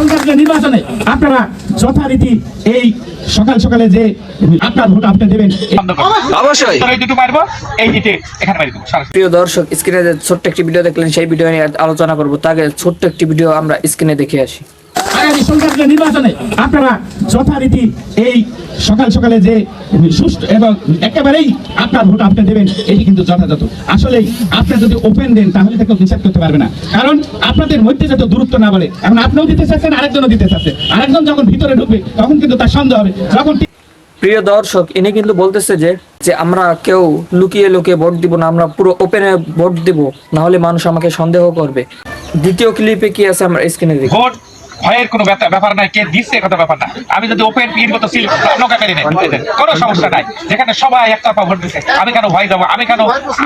সরকারের নির্বাচনে আপনারা যথারীতি এই সকাল সকালে যে আপনার ভোট আপনি দেবেন অবশ্যই। মারবো এই দিতে এখানে মারি প্রিয় দর্শক স্ক্রিনে যে ছোট্ট একটি ভিডিও দেখলেন সেই ভিডিও নিয়ে আলোচনা করব। তাকে ছোট্ট একটি ভিডিও আমরা স্ক্রিনে দেখে আসি। আগামী সরকারের নির্বাচনে আপনারা যথারীতি এই সকাল সকালে যে সুষ্ঠু এবং একেবারেই আপনার ভোট আপনি দেবেন এটি কিন্তু যথাযথ। আসলেই আপনি যদি ওপেন দেন তাহলে তাকে নিষেধ করতে পারবে না। কারণ আপনাদের মধ্যে যাতে দূরত্ব না বাড়ে এখন আপনিও দিতে চাচ্ছেন আরেকজনও দিতে চাচ্ছে আরেকজন যখন ভিতরে ঢুকবে তখন কিন্তু তার সন্দেহ হবে। যখন প্রিয় দর্শক ইনি কিন্তু বলতেছে যে যে আমরা কেউ লুকিয়ে লুকিয়ে ভোট দিব না আমরা পুরো ওপেনে ভোট দিব না হলে মানুষ আমাকে সন্দেহ করবে। দ্বিতীয় ক্লিপে কি আছে আমরা স্ক্রিনে দেখি? ভোট ভয়ের কোনো ব্যাপার- ব্যাপার নাই কে দিচ্ছে কথা ব্যাপার না। আমি যদি ওপেন পিন মতো সিল নৌকা মেরে নেই কোনো সমস্যা নাই। যেখানে সবাই একতরফা ভোট দিচ্ছে আমি কেন ভয় যাব আমি কেন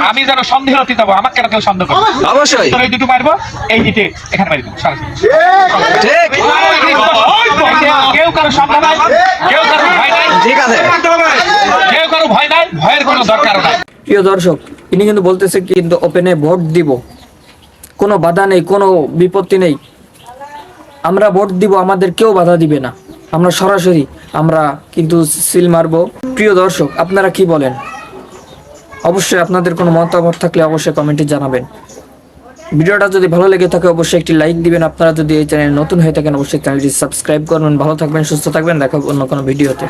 আমি যেন সন্দেহ অতীত যাব? আমাকে কেন কেউ সন্দেহ করবে? অবশ্যই। এই দুটো মারবো এই দিতে এখানে মারি দেবো। সরাসরি। কেউ কারও সন্দেহ নাই কেউ কারও ভয় নাই। ঠিক আছে। কেউ কারও ভয় নাই ভয়ের কোনো দরকার নাই। প্রিয় দর্শক ইনি কিন্তু বলতেছে কিন্তু ওপেনে ভোট দিব। কোনো বাধা নেই কোনো বিপত্তি নেই। আমরা ভোট দিব, আমাদের কেউ বাধা দিবে না। আমরা সরাসরি, আমরা কিন্তু সিল মারব। প্রিয় দর্শক, আপনারা কি বলেন? অবশ্যই আপনাদের কোনো মতামত থাকলে অবশ্যই কমেন্টে জানাবেন। ভিডিওটা যদি ভালো লেগে থাকে, অবশ্যই একটি লাইক দিবেন। আপনারা যদি এই চ্যানেল নতুন হয়ে থাকেন, অবশ্যই চ্যানেলটি সাবস্ক্রাইব করবেন। ভালো থাকবেন, সুস্থ থাকবেন। দেখা অন্য কোনো ভিডিওতে।